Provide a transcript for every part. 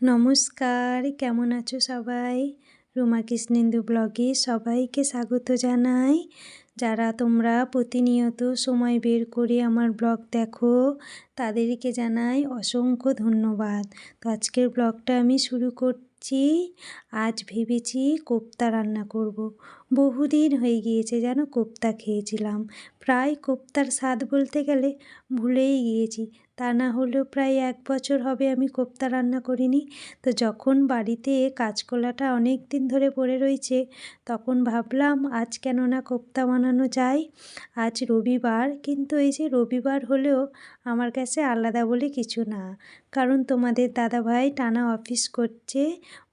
নমস্কার, কেমন আছো সবাই? রুমা কৃষ্ণেন্দু ব্লগে সবাইকে স্বাগত জানাই। যারা তোমরা প্রতিনিয়ত সময় বের করে আমার ব্লগ দেখো, তাদেরকে জানাই অসংখ্য ধন্যবাদ। তো আজকের ব্লগটা আমি শুরু করছি। আজ ভেবেছি কোপ্তা রান্না করব। বহুদিন হয়ে গিয়েছে যেন কোপ্তা খেয়েছিলাম। প্রায় কোপ্তার স্বাদ বলতে গেলে ভুলেই গিয়েছি। তা না হলেও প্রায় এক বছর হবে আমি কোপ্তা রান্না করিনি। তো যখন বাড়িতে কাঁচকলাটা অনেক দিন ধরে পড়ে রয়েছে, তখন ভাবলাম, আজ কেন না কোপ্তা বানানো যায়, আজ রবিবার। কিন্তু এই যে রবিবার হলেও আমার কাছে আলাদা বলে কিছু না। কারণ তোমাদের দাদাভাই টানা অফিস করছে,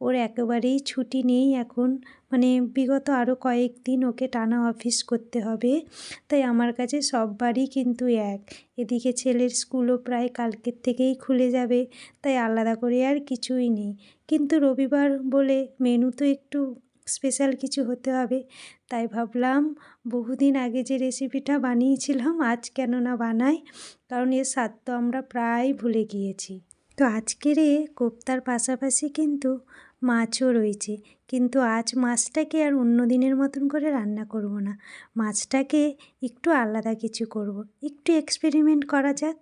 ওর একেবারেই ছুটি নেই এখন। মানে বিগত আরও কয়েকদিন ওকে টানা অফিস করতে হবে। তাই আমার কাছে সব বারই কিন্তু এক। এদিকে ছেলের স্কুলও প্রায় কালকের থেকেই খুলে যাবে, তাই আলাদা করে আর কিছুই নেই। কিন্তু রবিবার বলে মেনু তো একটু স্পেশাল কিছু হতে হবে। তাই ভাবলাম, বহুদিন আগে যে রেসিপিটা বানিয়েছিলাম, আজ কেন না বানাই? কারণ এর স্বাদ তো আমরা প্রায় ভুলে গিয়েছি। তো আজকের এ কোপ্তার পাশাপাশি কিন্তু মাছও রয়েছে। কিন্তু আজ মাছটাকে আর অন্য দিনের মতন করে রান্না করব না মাছটাকে একটু আলাদা কিছু করব। একটু এক্সপেরিমেন্ট করা যাক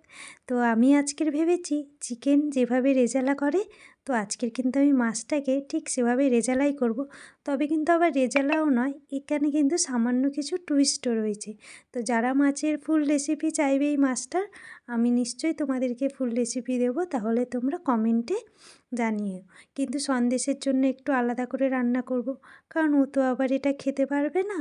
তো আমি আজকের ভেবেছি চিকেন যেভাবে রেজালা করে, তো আজকের কিন্তু আমি মাছটাকে ঠিক সেভাবে রেজালাই করব। তবে কিন্তু আবার রেজালাও নয়, এখানে কিন্তু সামান্য কিছু টুইস্টও রয়েছে তো যারা মাছের ফুল রেসিপি চাইবে এই মাছটার আমি নিশ্চয়ই তোমাদেরকে ফুল রেসিপি দেবো, তাহলে তোমরা কমেন্টে জানিও কিন্তু সন্দেশের জন্য একটু আলাদা করে রান্না করব। কারণ ও তো আবার এটা খেতে পারবে না।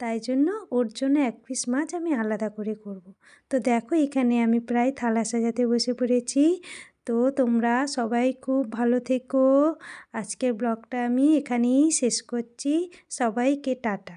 তাই জন্য ওর জন্য এক পিস মাছ আমি আলাদা করে করব। তো দেখো এখানে আমি প্রায় থালা সাজাতে বসে পড়েছি। তো তোমরা সবাই খুব ভালো থেকো। আজকের ব্লগটা আমি এখানেই শেষ করছি। সবাইকে টাটা।